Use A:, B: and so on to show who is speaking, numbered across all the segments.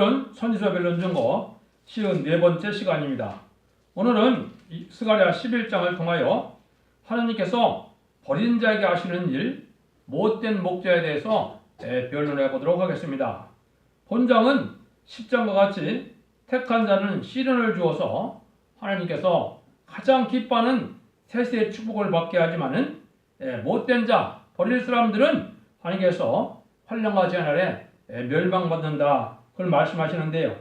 A: 오늘은 선지서별론 증거 시은 네 번째 시간입니다. 오늘은 이 스가랴 11장을 통하여 하나님께서 버린 자에게 하시는 일, 못된 목자에 대해서 예, 변론해 보도록 하겠습니다. 본장은 10장과 같이 택한 자는 시련을 주어서 하나님께서 가장 기뻐하는 세세의 축복을 받게 하지만은 예, 못된 자, 버릴 사람들은 하나님께서 환란과 재난 아래 예, 멸망받는다. 그걸 말씀하시는데요.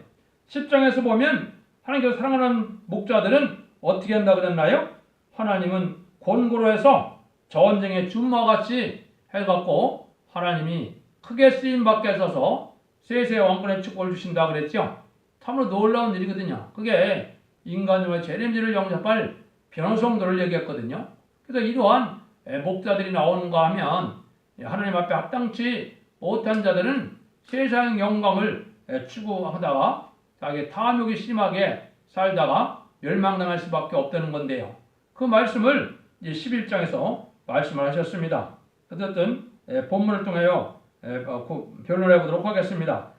A: 10장에서 보면 하나님께서 사랑하는 목자들은 어떻게 한다 그랬나요? 하나님은 권고로 해서 전쟁의 준마와 같이 해갖고 하나님이 크게 쓰임 받게 하셔서 세세 왕권의 축복을 주신다 그랬죠. 참으로 놀라운 일이거든요. 그게 인간의 재림지를 영접할 변호성도를 얘기했거든요. 그래서 이러한 목자들이 나오는가 하면 하나님 앞에 합당치 못한 자들은 세상 영광을 추구하다가 자기 탐욕이 심하게 살다가 멸망당할 수밖에 없다는 건데요. 그 말씀을 이제 11장에서 말씀을 하셨습니다. 어쨌든 예, 본문을 통하여 예, 어, 그 변론해 보도록 하겠습니다.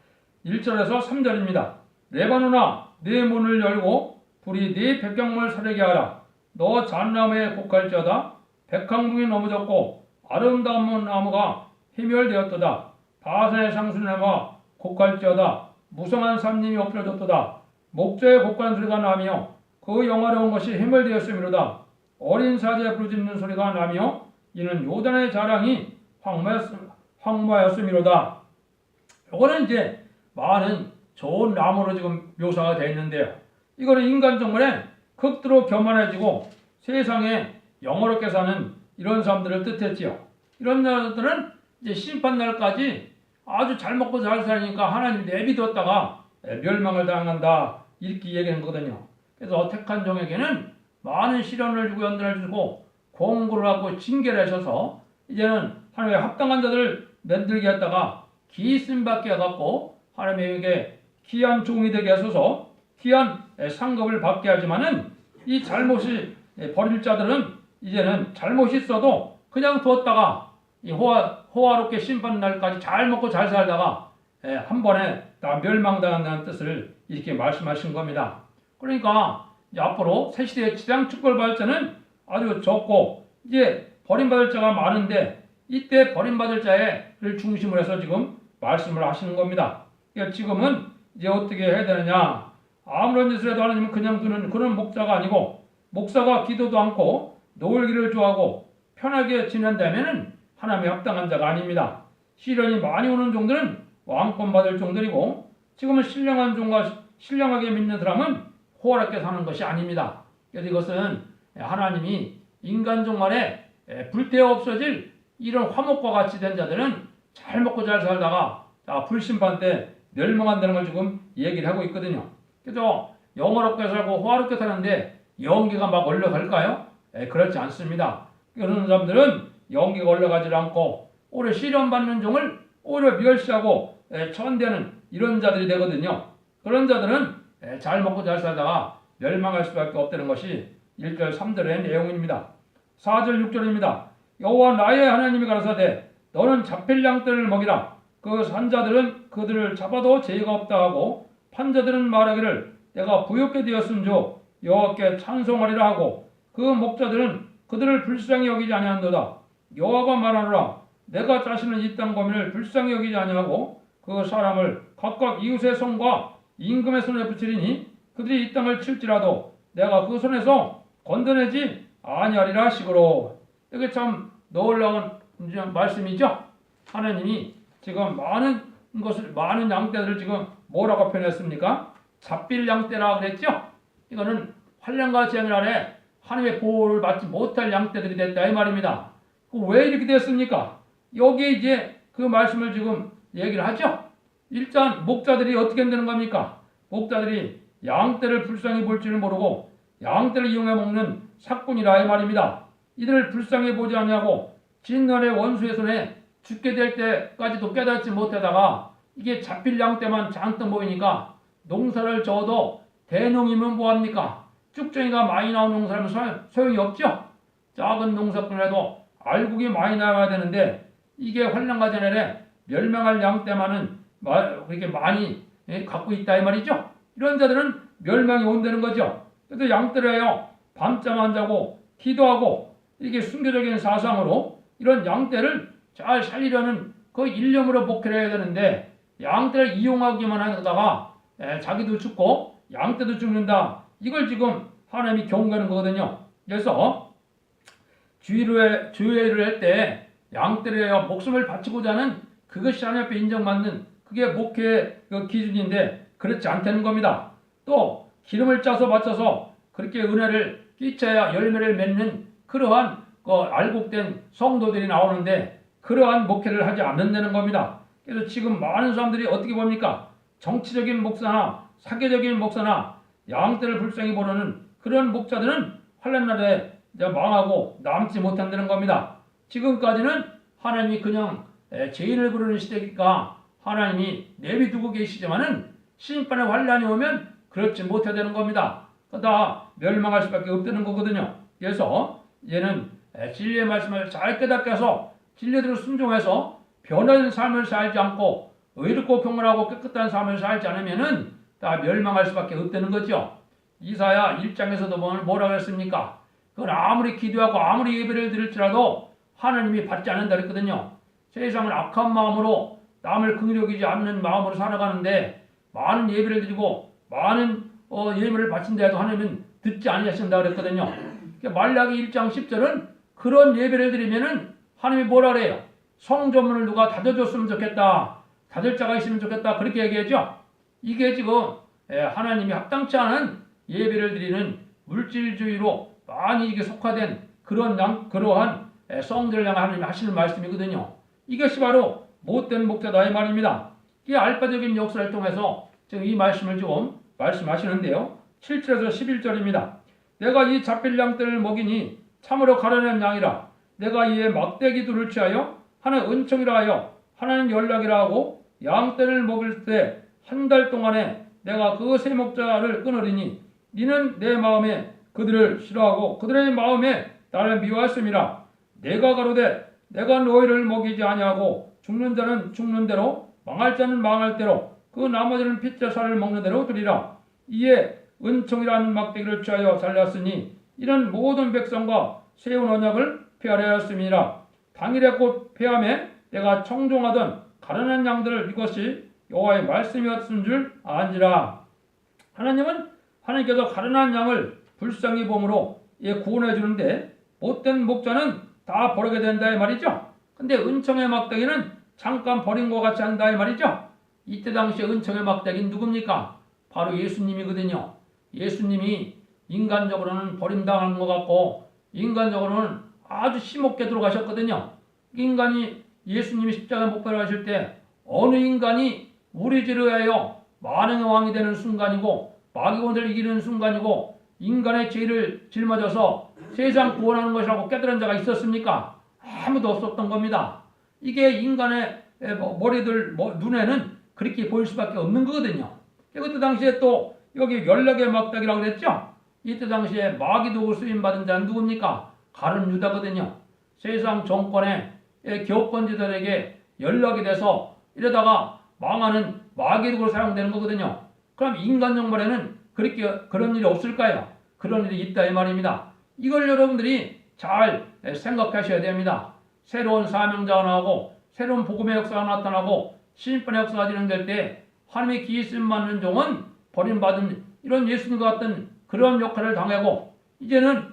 A: 1절에서 3절입니다. 레바노나 네 문을 열고 불이 네 백경물 사르게 하라. 너 잣나무에 곡할지어다. 백항궁이 넘어졌고 아름다운 나무가 희멸되었도다. 바산의 상수나무가 곡할지어다. 무성한 삼림이 엎드려졌도다. 목자의 곡한 소리가 나며 그 영화로운 것이 해멸되었음이로다. 어린 사자의 부르짖는 소리가 나며 이는 요단의 자랑이 황무하였, 음 이로다 이거는 이제 많은 좋은 나무로 지금 묘사가 되어 있는데요. 이거는 인간 정말에 극도로 교만해지고 세상에 영어롭게 사는 이런 사람들을 뜻했지요. 이런 자들은 이제 심판 날까지 아주 잘 먹고 잘 살니까 하나님 내비뒀다가 멸망을 당한다 이렇게 얘기하는 거거든요. 그래서 택한 종에게는 많은 시련을 주고 연단을 주고 공고를 하고 징계를 하셔서 이제는 하나님의 합당한 자들을 만들게 했다가 받게 해갖고 하나님에게 귀한 종이 되게 하셔서 귀한 상급을 받게 하지만은 이 잘못이 버릴 자들은 이제는 잘못이 있어도 그냥 두었다가 이 호화, 호화롭게 심판 날까지 잘 먹고 잘 살다가 한 번에 다 멸망당한다는 뜻을 이렇게 말씀하신 겁니다. 그러니까 앞으로 새 시대의 지상 받을 자는 아주 적고 이제 버림받을 자가 많은데 이때 버림받을 자를 중심으로 해서 지금 말씀을 하시는 겁니다. 그러니까 지금은 이제 어떻게 해야 되느냐? 아무런 짓을 해도 하나님은 그냥 두는 그런 목자가 아니고 목사가 기도도 않고 놀기를 좋아하고 편하게 지낸다면은 하나님의 합당한 자가 아닙니다. 시련이 많이 오는 종들은 왕권 받을 종들이고 지금은 신령한 종과 신령하게 믿는 사람은 호화롭게 사는 것이 아닙니다. 그래서 이것은 하나님이 인간 종말에 불태워 없어질 이런 화목과 같이 된 자들은 잘 먹고 잘 살다가 불심판 때 멸망한다는 걸 지금 얘기를 하고 있거든요. 그래서 영어롭게 살고 호화롭게 사는데 연기가 막 올라갈까요? 그렇지 않습니다. 그런 사람들은 연기가 올라가지 않고 오히려 시련받는 종을 오히려 멸시하고 천대는 이런 자들이 되거든요. 그런 자들은 잘 먹고 잘 살다가 멸망할 수밖에 없다는 것이 1절 3절의 내용입니다. 4절 6절입니다. 여호와 나의 하나님이 가라사대 너는 잡힐 양떼를 먹이라 그 산자들은 그들을 잡아도 죄가 없다 하고 판자들은 말하기를 내가 부욕게 되었음조 여호와께 찬송하리라 하고 그 목자들은 그들을 불쌍히 여기지 아니한도다 여호와가 말하노라 내가 자신은 이땅 고민을 불쌍히 여기지 아니하고 그 사람을 각각 이웃의 손과 임금의 손에 붙이리니 그들이 이 땅을 칠지라도 내가 그 손에서 건드내지 아니하리라 식으로 이게 참 놀라운 말씀이죠. 하나님이 지금 많은 것을 많은 양떼들을 지금 뭐라고 표현했습니까? 잡빌 양떼라 그랬죠. 이거는 환란과 재앙 아래 하나님의 보호를 받지 못할 양떼들이 됐다 이 말입니다. 왜 이렇게 됐습니까? 여기에 이제 그 말씀을 지금 얘기를 하죠. 일단 목자들이 어떻게 되는 겁니까? 목자들이 양떼를 불쌍히 볼 줄을 모르고 양떼를 이용해 먹는 사꾼이라 이 말입니다. 이들을 불쌍히 보지 않냐고 진날의 원수의 손에 죽게 될 때까지도 깨닫지 못하다가 이게 잡힐 양떼만 잔뜩 보이니까 농사를 져도 대농이면 뭐합니까? 쭉정이가 많이 나오는 농사는 소용이 없죠? 작은 농사꾼이라도 알국이 많이 나와야 되는데 이게 환란과 전에 멸망할 양떼만은 그렇게 많이 예, 갖고 있다 이 말이죠. 이런 자들은 멸망이 온다는 거죠. 그래서 양떼래요. 밤잠 안 자고 기도하고 이게 순교적인 사상으로 이런 양떼를 잘 살리려는 그 일념으로 목회를 해야 되는데 양떼를 이용하기만 하다가 에, 자기도 죽고 양떼도 죽는다. 이걸 지금 하나님이 경고하는 거거든요. 그래서 주의를 주의를 할 때 양떼를 목숨을 바치고자 하는 그것이 하나님 앞에 인정받는 그게 목회의 그 기준인데 그렇지 않다는 겁니다. 또 기름을 짜서 바쳐서 그렇게 은혜를 끼쳐야 열매를 맺는 그러한 그 알곡된 성도들이 나오는데 그러한 목회를 하지 않는다는 겁니다. 그래서 지금 많은 사람들이 어떻게 봅니까? 정치적인 목사나 사계적인 목사나 양떼를 불쌍히 보는 그런 목자들은 환란 날에 망하고 남지 못한다는 겁니다. 지금까지는 하나님이 그냥 에, 죄인을 부르는 시대니까 하나님이 내비두고 계시지만은 심판의 환란이 오면 그렇지 못하다는 겁니다. 다 멸망할 수밖에 없다는 거거든요. 그래서 얘는 에, 진리의 말씀을 잘 깨닫게 해서 진리대로 순종해서 변화된 삶을 살지 않고 의롭고 경건하고 깨끗한 삶을 살지 않으면은 다 멸망할 수밖에 없다는 거죠. 이사야 1장에서도 보면 뭐라고 했습니까? 그건 아무리 기도하고 아무리 예배를 드릴지라도 하나님이 받지 않는다 그랬거든요. 세상은 악한 마음으로 남을 긍휼여기지 않는 마음으로 살아가는데 많은 예배를 드리고 많은 어, 예배를 바친데도 하나님은 듣지 아니하신다 그랬거든요. 그러니까 말라기 1장 10절은 그런 예배를 드리면은 하나님이 뭐라 그래요? 성전문을 누가 닫아줬으면 좋겠다. 닫을 자가 있으면 좋겠다. 그렇게 얘기하죠. 이게 지금 예, 하나님이 합당치 않은 예배를 드리는 물질주의로 많이 이게 속화된 그런 양, 그러한 예, 성들을 향해 하나님이 하시는 말씀이거든요. 이것이 바로 못된 목자다 이 말입니다. 이 알파적인 역사를 통해서 지금 이 말씀을 좀 말씀하시는데요. 7절에서 11절입니다. 내가 이 잡힐 양들을 먹이니 참으로 가려낸 양이라 내가 이에 막대기 둘을 취하여 하나 은총이라 하여 하나는 연락이라 하고 양떼를 먹을 때한 달 동안에 내가 그 세 목자를 끊으리니 이는 내 마음에 그들을 싫어하고 그들의 마음에 나를 미워했음이라 내가 가로되 내가 너희를 먹이지 아니하고 죽는 자는 죽는 대로 망할 자는 망할 대로 그 나머지는 핏자 살을 먹는 대로 두리라. 이에 은총이라는 막대기를 취하여 잘랐으니 이런 모든 백성과 세운 언약을 폐하려였음이라. 당일에 곧 폐함에 내가 청종하던 가련한 양들을 이것이 여호와의 말씀이었은 줄 안지라. 하나님은 하나님께서 가련한 양을 불쌍히 봄으로 예, 구원해 주는데 못된 목자는 다 버리게 된다 이 말이죠. 근데 은총의 막대기는 잠깐 버린 것 같이 한다 이 말이죠. 이때 당시에 은총의 막대기는 누굽니까? 바로 예수님이거든요. 예수님이 인간적으로는 버림당한 것 같고 인간적으로는 아주 심없게 들어가셨거든요. 인간이 예수님이 십자가 목표를 하실 때 어느 인간이 우리 죄를 위하여 만행의 왕이 되는 순간이고 마귀원을 이기는 순간이고 인간의 죄를 짊어져서 세상 구원하는 것이라고 깨달은 자가 있었습니까? 아무도 없었던 겁니다. 이게 인간의 뭐 머리들 뭐 눈에는 그렇게 보일 수밖에 없는 거거든요. 그때 당시에 또 여기 연락의 막닥이라고 그랬죠? 이때 당시에 마귀도 쓰임 받은 자는 누굽니까? 가른 유다거든요. 세상 정권의 교권지들에게 연락이 돼서 이러다가 망하는 마귀력으로 사용되는 거거든요. 그럼 인간 정말에는 그렇게 그런 일이 없을까요? 그런 일이 있다 이 말입니다. 이걸 여러분들이 잘 생각하셔야 됩니다. 새로운 사명자가 나오고 새로운 복음의 역사가 나타나고 신입의 역사가 진행될 때 하나님의 기씀 받는 종은 버림받은 이런 예수님과 같은 그런 역할을 당하고 이제는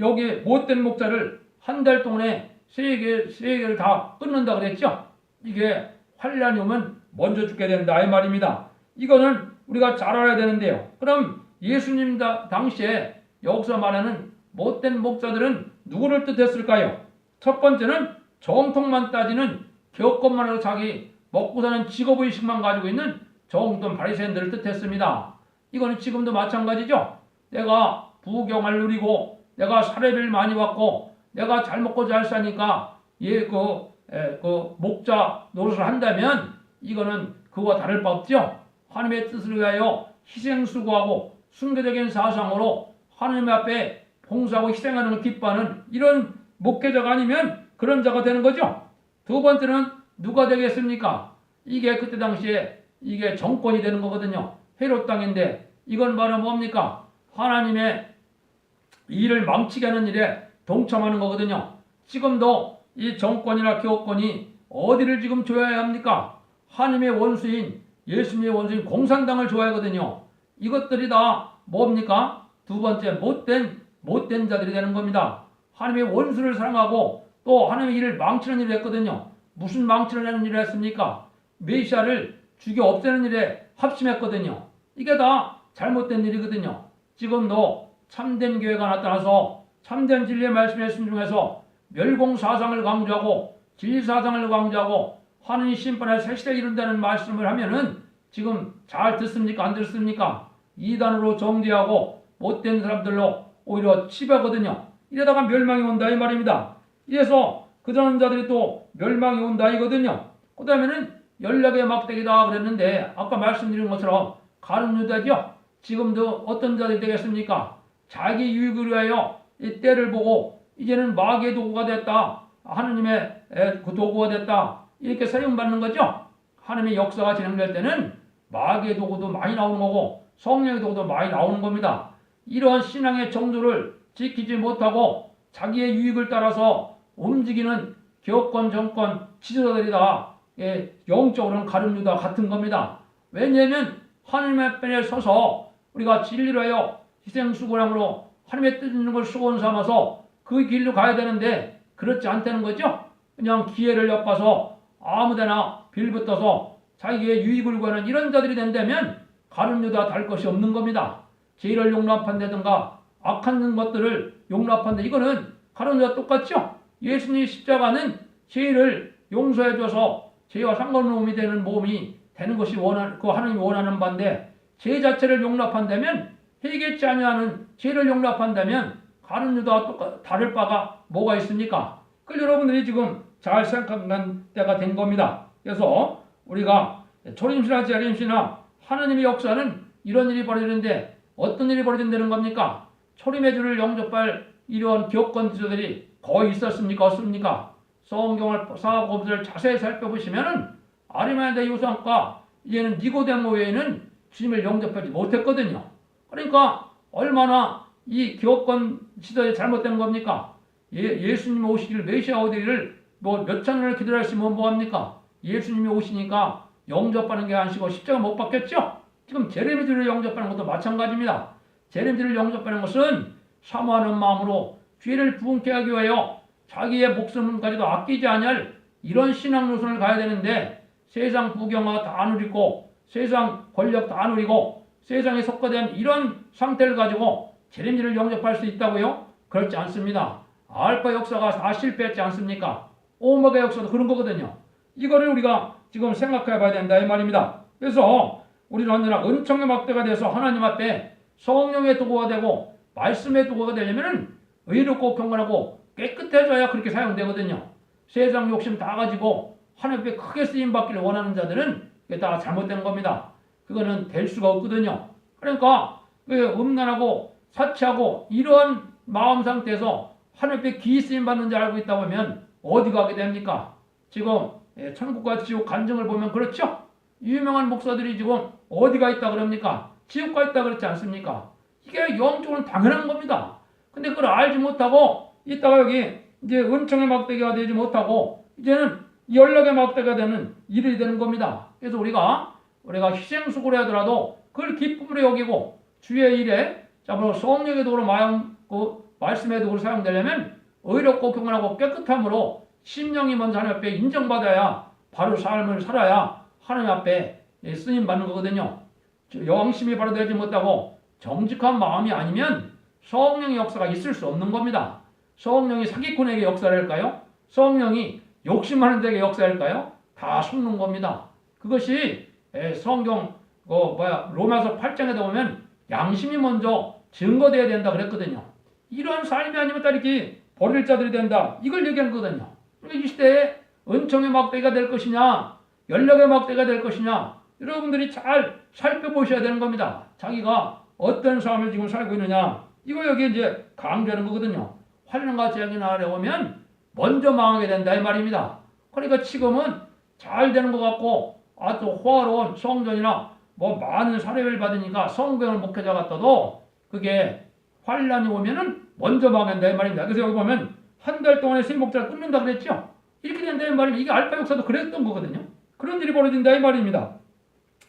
A: 여기 못된 목자를 한 달 동안에 세 개, 세 개를 다 끊는다 그랬죠? 이게 환란이 오면 먼저 죽게 된다 이 말입니다. 이거는 우리가 잘 알아야 되는데요. 그럼 예수님 다, 당시에 여기서 말하는 못된 목자들은 누구를 뜻했을까요? 첫 번째는 정통만 따지는 교권만 하고 자기 먹고 사는 직업의식만 가지고 있는 정돈 바리새인들을 뜻했습니다. 이거는 지금도 마찬가지죠. 내가 부경을 누리고 내가 사례를 많이 받고 내가 잘 먹고 잘 사니까 얘그 그 목자 노릇을 한다면 이거는 그와 다를 바 없죠. 하나님의 뜻을 위하여 희생 수고하고 순교적인 사상으로 하나님 앞에 봉사하고 희생하는 걸 기뻐하는 이런 목회자가 아니면 그런 자가 되는 거죠. 두 번째는 누가 되겠습니까? 이게 그때 당시에 이게 정권이 되는 거거든요. 헤롯 땅인데 이건 바로 뭡니까? 하나님의 일을 망치게 하는 일에 동참하는 거거든요. 지금도 이 정권이나 교권이 어디를 지금 줘야 합니까? 하나님의 원수인 예수님의 원수인 공산당을 줘야 하거든요. 이것들이 다 뭡니까? 두 번째 못된 못된 자들이 되는 겁니다. 하나님의 원수를 사랑하고 또 하나님의 일을 망치는 일을 했거든요. 무슨 망치를 하는 일을 했습니까? 메시아를 죽여 없애는 일에 합심했거든요. 이게 다 잘못된 일이거든요. 지금도 참된 교회가 나타나서 참된 진리의 말씀의 씀 중에서 멸공 사상을 강조하고 진리 사상을 강조하고 하느님 심판의 새 시대를 이룬다는 말씀을 하면은 지금 잘 듣습니까? 안 듣습니까? 이단으로 정죄하고 못된 사람들로 오히려 치하거든요. 이러다가 멸망이 온다 이 말입니다. 이래서 그러는 자들이 또 멸망이 온다 이거든요. 그 다음에는 연락의 막대기다 그랬는데 아까 말씀드린 것처럼 가는 유다죠. 지금도 어떤 자들이 되겠습니까? 자기 유익을 위하여 이 때를 보고 이제는 마귀의 도구가 됐다. 하느님의 에, 그 도구가 됐다. 이렇게 사용받는 거죠. 하나님의 역사가 진행될 때는 마귀의 도구도 많이 나오는 거고 성령의 도구도 많이 나오는 겁니다. 이러한 신앙의 정도를 지키지 못하고 자기의 유익을 따라서 움직이는 교권 정권 지도자들이다. 예, 영적으로는 가룟유다 같은 겁니다. 왜냐하면 하나님의 편에 서서 우리가 진리로 하여 희생수고량으로 하나님의 뜻 있는 걸 수고원 삼아서 그 길로 가야 되는데 그렇지 않다는 거죠. 그냥 기회를 엿봐서 아무데나 빌붙어서 자기의 유익을 구하는 이런 자들이 된다면 가룟유다 달 것이 없는 겁니다. 죄를 용납한다든가 악한 것들을 용납한다. 이거는 가룟유다 똑같죠. 예수님 십자가는 죄를 용서해줘서 죄와 상관없이 되는 몸이 되는 것이 원하는 그 하나님이 원하는 바인데 죄 자체를 용납한다면 해결치 아니하는 죄를 용납한다면 가는 유다와 똑같 다를 바가 뭐가 있습니까? 그 여러분들이 지금 잘 생각한 때가 된 겁니다. 그래서 우리가 초림시나 재림시나 하나님의 역사는 이런 일이 벌어지는데 어떤 일이 벌어진다는 겁니까? 초림의 주를 영접할 이러한 교권 지도들이 거의 있었습니까? 없습니까? 성경을 사업법들을 자세히 살펴보시면은 아리마다 유상과 이제는 니고데모 외에는 주님을 영접하지 못했거든요. 그러니까 얼마나 이 교권 시대에 잘못된 겁니까? 예, 예수님 오시기를 메시아 오기를 뭐몇 천년을 기다렸으면 뭐합니까? 예수님이 오시니까 영접하는 게 아니고 십자가 못 박혔죠? 지금 제레미들을 영접하는 것도 마찬가지입니다. 제레미들을 영접하는 것은 사모하는 마음으로 죄를 부은케 하기 위하여 자기의 목숨까지도 아끼지 아니할 이런 신앙 노선을 가야 되는데 세상 부경화 다 누리고 세상 권력 다 누리고 세상에 속가된 이런 상태를 가지고 제림지를 영접할 수 있다고요? 그렇지 않습니다. 알파 역사가 다 실패했지 않습니까? 오메가 역사도 그런 거거든요. 이거를 우리가 지금 생각해 봐야 된다 이 말입니다. 그래서 우리는 언제나 은총의 막대가 돼서 하나님 앞에 성령의 도구가 되고 말씀의 도구가 되려면은 의롭고 경건하고 깨끗해져야 그렇게 사용되거든요. 세상 욕심 다 가지고 하나님 앞에 크게 쓰임 받기를 원하는 자들은 이게 다 잘못된 겁니다. 그거는 될 수가 없거든요. 그러니까 그 음란하고 사치하고 이러한 마음 상태에서 하나님 앞에 기 쓰임 받는 줄 알고 있다 보면 어디 가게 됩니까? 지금 예, 천국과 지옥 간증을 보면 그렇죠? 유명한 목사들이 지금 어디가 있다 그럽니까? 지옥가 있다 그렇지 않습니까? 이게 영적으로는 당연한 겁니다. 근데 그걸 알지 못하고 이따가 여기 이제 은총의 막대기가 되지 못하고 이제는 연락의 막대가 되는 일이 되는 겁니다. 그래서 우리가 우리가 희생수고를 하더라도 그걸 기쁨으로 여기고 주의 일에 자바로 성령의 도구로 마음 그 말씀의 도구로 사용되려면 의롭고 경건하고 깨끗함으로 심령이 먼저 하나님 앞에 인정받아야 바로 삶을 살아야 하나님 앞에 쓰임 받는 거거든요. 영심이 바로 되지 못하고 정직한 마음이 아니면 성령의 역사가 있을 수 없는 겁니다. 성령이 사기꾼에게 역사를 할까요? 성령이 욕심하는 데게 역사할까요? 다 속는 겁니다. 그것이 성경 어 뭐야 로마서 8장에 보면 양심이 먼저 증거돼야 된다 그랬거든요. 이러한 삶이 아니면 다 이렇게 버릴 자들이 된다. 이걸 얘기하는 거거든요. 이 시대에 은총의 막대가 될 것이냐, 연락의 막대가 될 것이냐, 여러분들이 잘 살펴보셔야 되는 겁니다. 자기가 어떤 삶을 지금 살고 있느냐, 이거 여기 이제 강조하는 거거든요. 환란과 재앙이 나려오면 먼저 망하게 된다 이 말입니다. 그러니까 지금은 잘 되는 것 같고 아또 호화로운 성전이나 뭐 많은 사례를 받으니까 성경을 목회자 같아도 그게 환란이 오면은 먼저 망한다 이 말입니다. 그래서 여기 보면 한 달 동안에 세 목자를 끊는다 그랬죠. 이렇게 된다 이 말입니다. 이게 알파 역사도 그랬던 거거든요. 그런 일이 벌어진다 이 말입니다.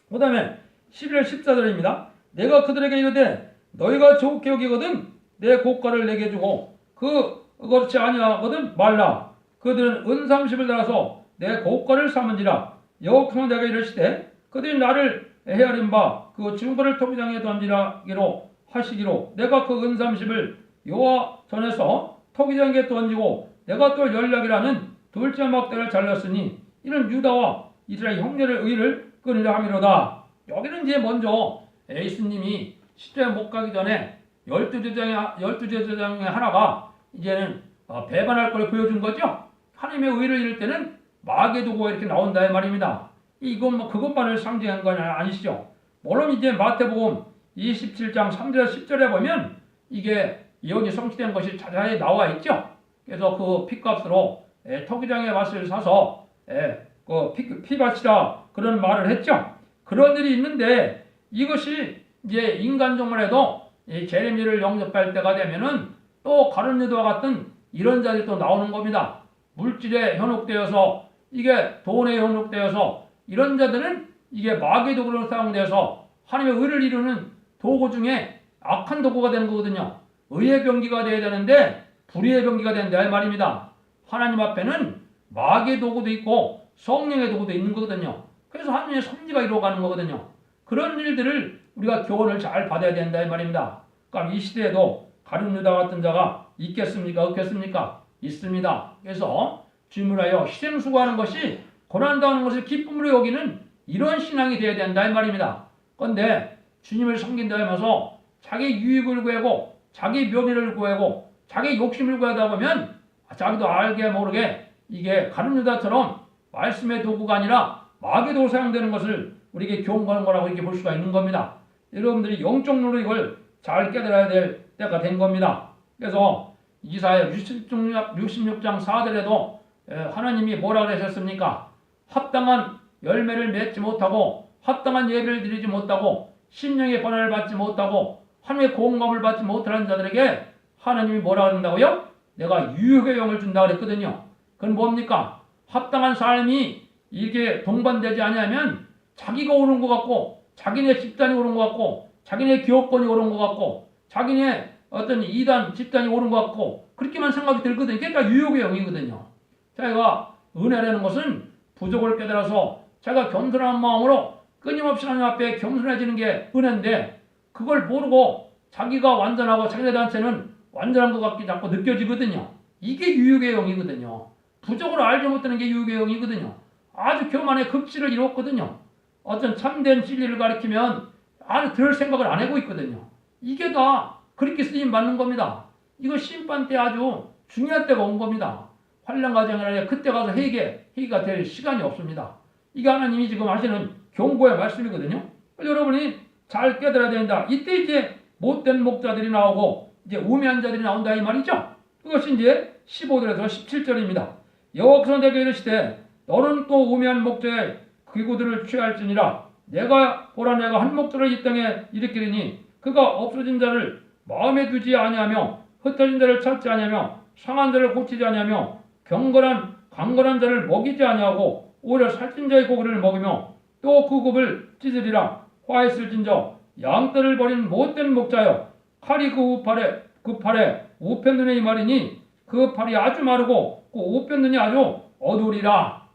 A: 그 다음에 11월 14절입니다. 내가 그들에게 이르되 너희가 좋게 여기거든 내 고가를 내게 주고 그 그렇지 아니하거든 말라. 그들은 은 30을 달아서 내 고가를 삼은지라 여호와께서 내가 이르시되 그들이 나를 헤아린 바 그 증거를 토기장에 던지라기로 하시기로 내가 그은 30을 여호와 전에서 토기장에 던지고 내가 또 연락이라는 둘째 막대를 잘랐으니 이는 유다와 이스라엘 형제를 의를 끊으려 함이로다. 여기는 이제 먼저 에이스님이 시대 못 가기 전에 열두 제장의 열두 제장의 하나가 이제는 어, 배반할 걸 보여준 거죠. 하나님의 의를 이룰 때는 마개 두고 이렇게 나온다 이 말입니다. 이건 뭐 그것만을 상징한 건 아니시죠. 물론 이제 마태복음 27장 3절 10절에 보면 이게 여기 성취된 것이 자세히 나와 있죠. 그래서 그 피값으로 에, 토기장의 밭을 사서 에, 그 피, 피밭이라 그런 말을 했죠. 그런 일이 있는데 이것이 이제 인간종을 해도 이 제레미를 영접할 때가 되면은 또 가룟 유다와 같은 이런 자들이 또 나오는 겁니다. 물질에 현혹되어서 이게 돈에 현혹되어서 이런 자들은 이게 마귀 도구로 사용돼서 하나님의 의를 이루는 도구 중에 악한 도구가 되는 거거든요. 의의 병기가 되어야 되는데 불의의 병기가 된다 이 말입니다. 하나님 앞에는 마귀의 도구도 있고 성령의 도구도 있는 거거든요. 그래서 하나님의 섭리가 이루어가는 거거든요. 그런 일들을 우리가 교훈을 잘 받아야 된다 이 말입니다. 그럼 이 시대에도 가룟 유다 같은 자가 있겠습니까? 없겠습니까? 있습니다. 그래서 주문하여 희생 수고하는 것이 고난당하는 것을 기쁨으로 여기는 이런 신앙이 되어야 된다 이 말입니다. 그런데 주님을 섬긴다 하면서 자기 유익을 구하고 자기 명예를 구하고 자기 욕심을 구하다 보면 자기도 알게 모르게 이게 가룟 유다처럼 말씀의 도구가 아니라 마귀 도구 사용되는 것을 우리에게 교훈하는 거라고 이렇게 볼 수가 있는 겁니다. 여러분들이 영적으로 이걸 잘 깨달아야 될 때가 된 겁니다. 그래서 이사야 66장, 66장 4절에도 하나님이 뭐라 그러셨습니까? 합당한 열매를 맺지 못하고 합당한 예배를 드리지 못하고 심령의 번화를 받지 못하고 하나님의 공감을 받지 못하는 자들에게 하나님이 뭐라 그런다고요? 내가 유혹의 영을 준다 그랬거든요. 그건 뭡니까? 합당한 삶이 이게 동반되지 않으면 자기가 오는 것 같고 자기네 집단이 오는 것 같고 자기네 기업권이 오는 것 같고 자기네 어떤 이단 집단이 오는 것 같고 그렇게만 생각이 들거든요. 그러니까 유혹의 영이거든요. 자기가 은혜라는 것은 부족을 깨달아서 자기가 겸손한 마음으로 끊임없이 하나님 앞에 겸손해지는 게 은혜인데 그걸 모르고 자기가 완전하고 자기네들한테는 완전한 것 같기 자꾸 느껴지거든요. 이게 유혹의 영이거든요. 부족을 알지 못하는 게 유혹의 영이거든요. 아주 교만의 극치를 이뤘거든요. 어떤 참된 진리를 가리키면 아주 들을 생각을 안 하고 있거든요. 이게 다 그렇게 쓰임 받는 겁니다. 이거 심판 때 아주 중요한 때가 온 겁니다. 환란 과정을 하냐 그때 가서 회개, 회개가 될 시간이 없습니다. 이게 하나님이 지금 하시는 경고의 말씀이거든요. 여러분이 잘 깨달아야 된다. 이때 이제 못된 목자들이 나오고 이제 우매한 자들이 나온다 이 말이죠. 그것이 이제 15절에서 17절입니다. 여호와께서 내게 이르시되 너는 또 우매한 목자의 기구들을 취할지니라 내가 보라 내가 한 목자를 이 땅에 일으키리니 그가 없어진 자를 마음에 두지 아니하며 흩어진 자를 찾지 아니하며 상한 자를 고치지 아니하며 경건한 강건한 자를 먹이지 아니하고 오히려 살찐 자의 고기를 먹으며 또 그 굽을 찢으리라 화했을진저 양떼를 버린 못된 목자여 칼이 그 우팔에 그 팔에 우편눈에 이 말이니 그 팔이 아주 마르고 그 우편눈이 아주 어두우리라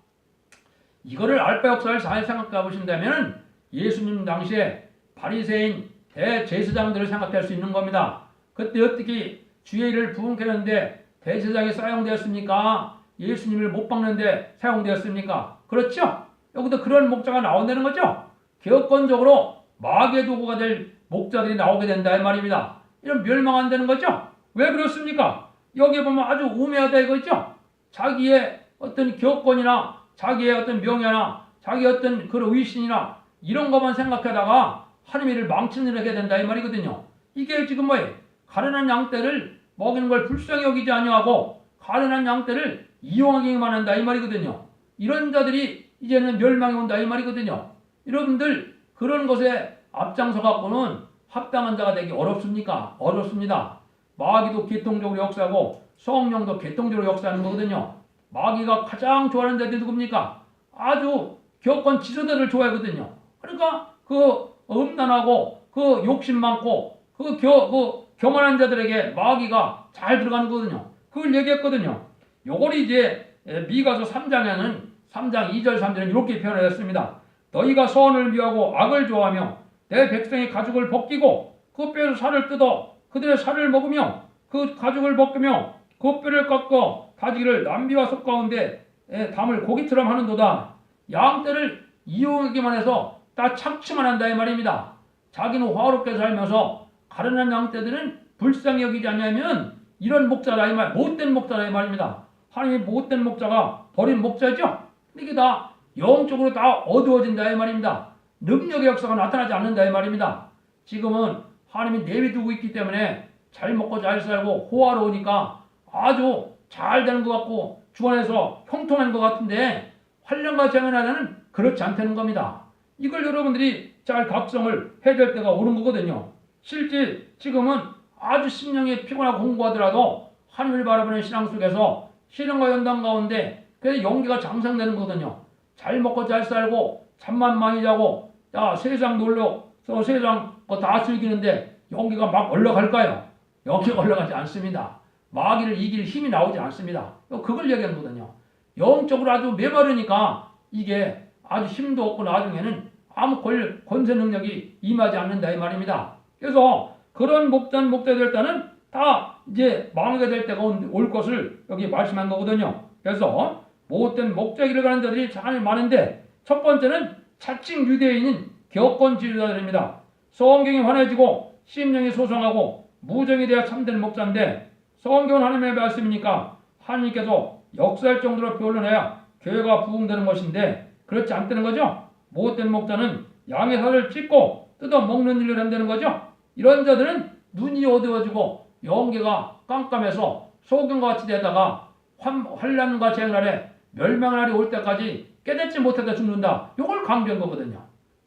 A: 이거를 알바 역사를 잘 생각해 보신다면 예수님 당시에 바리새인 대제사장들을 생각할 수 있는 겁니다. 그때 어떻게 주의 일을 부응했는데 대제사장이 사용되었습니까? 예수님을 못 박는데 사용되었습니까? 그렇죠? 여기도 그런 목자가 나온다는 거죠. 개혁권적으로 마귀의 도구가 될 목자들이 나오게 된다 이 말입니다. 이런 멸망한다는 거죠. 왜 그렇습니까? 여기 보면 아주 우매하다 이거죠. 자기의 어떤 기업권이나 자기의 어떤 명예나 자기 어떤 그런 의신이나 이런 것만 생각하다가 하나님의 일을 망치는 일을 하게 된다 이 말이거든요. 이게 지금 뭐예요? 가련한 양떼를 먹이는 걸 불쌍히 여기지 아니하고 가련한 양떼를 이용하기만 한다 이 말이거든요. 이런 자들이 이제는 멸망이 온다 이 말이거든요. 여러분들 그런 것에 앞장서 갖고는 합당한 자가 되기 어렵습니까? 어렵습니다. 마귀도 개통적으로 역사하고 성령도 개통적으로 역사하는 거거든요. 마귀가 가장 좋아하는 자들이 누굽니까? 아주 격건 지도자를 좋아하거든요. 그러니까 그 음란하고 그 욕심 많고 그, 겨, 그 교만한 자들에게 마귀가 잘 들어가는 거거든요. 그걸 얘기했거든요. 요걸 이제 미가서 3장에는 3장 2절 3절은 이렇게 표현하였습니다. 너희가 선을 미워하고 악을 좋아하며 내 백성의 가죽을 벗기고 그 뼈에서 살을 뜯어 그들의 살을 먹으며 그 가죽을 벗기며 그 뼈를 꺾어 가지기를 남비와 속 가운데 에 담을 고기처럼 하는도다. 양떼를 이용하기만 해서 다 착취만 한다 이 말입니다. 자기는 화롭게 살면서 가련한 양떼들은 불쌍히 여기지 않냐면 이런 목자라 이 말, 못된 목자라 이 말입니다. 하나님의 못된 목자가 버린 목자죠. 이게 다 영적으로 다 어두워진다 이 말입니다. 능력의 역사가 나타나지 않는다 이 말입니다. 지금은 하나님이 내비두고 있기 때문에 잘 먹고 잘 살고 호화로우니까 아주 잘 되는 것 같고 주안에서 형통한 것 같은데 환란과 재면하자는 그렇지 않다는 겁니다. 이걸 여러분들이 잘 각성을 해야 될 때가 오는 거거든요. 실제 지금은 아주 심령이 피곤하고 공부하더라도 하늘을 바라보는 신앙 속에서 신앙과 연단 가운데 그래서 용기가 장성되는 거거든요. 잘 먹고 잘 살고 잠만 많이 자고 야 세상 놀러 저 세상 거다 즐기는데 용기가 막 올라갈까요? 용기가 올라가지 않습니다. 마귀를 이길 힘이 나오지 않습니다. 그걸 얘기하는 거거든요. 영적으로 아주 메마르니까 이게 아주 힘도 없고 나중에는 아무 권, 권세 능력이 임하지 않는다 이 말입니다. 그래서 그런 목단 목자될 때는 다 이제 망하게 될 때가 온- 올 것을 여기 말씀한 거거든요. 그래서 못된 목자기를 가는 자들이 잘 많은데 첫 번째는 자칭 유대인인 격권 지도자들입니다. 성경이 환해지고 심령이 소성하고 무정에 대해 참된 목자인데 성경은 하나님의 말씀이니까 하나님께서 역사할 정도로 변론해야 교회가 부흥되는 것인데 그렇지 않다는 거죠. 못된 목자는 양의 살을 찢고 뜯어 먹는 일을 한다는 거죠. 이런 자들은 눈이 어두워지고 영계가 깜깜해서 소경과 같이 되다가 환, 환란과 재난에 멸망 날이 올 때까지 깨닫지 못하다 죽는다. 이걸 강조한 거거든요.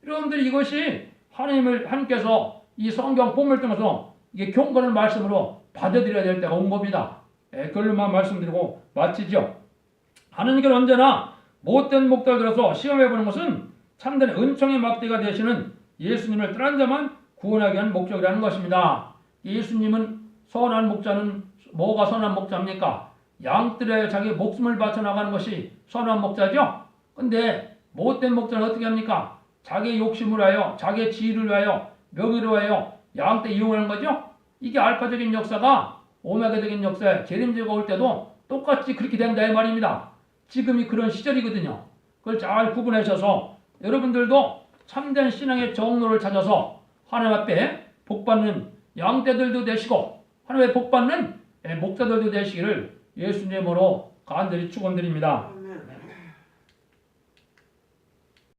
A: 여러분들이 이것이 하나님을 하나님께서 이 성경 본문을 통해서 이게 경건한 말씀으로 받아들여야 될 때가 온 겁니다. 예, 그걸로만 말씀드리고 마치죠. 하나님께는 언제나 못된 목자를 들어서 시험해 보는 것은 참된 은총의 막대가 되시는 예수님을 떠난 자만 구원하게 하는 목적이라는 것입니다. 예수님은 선한 목자는 뭐가 선한 목자입니까? 양들에 자기 목숨을 바쳐 나가는 것이 선한 목자죠. 근데 못된 목자는 어떻게 합니까? 자기 욕심을 하여, 자기 지위를 위하여, 명예를 위하여 양떼 이용하는 거죠. 이게 알파적인 역사가 오메가적인 역사에 재림제가 올 때도 똑같이 그렇게 된다 이 말입니다. 지금이 그런 시절이거든요. 그걸 잘 구분하셔서 여러분들도 참된 신앙의 정로를 찾아서 하나님 앞에 복받는 양떼들도 되시고 하나님의 복받는 목자들도 되시기를 예수님으로 간절히 축원드립니다.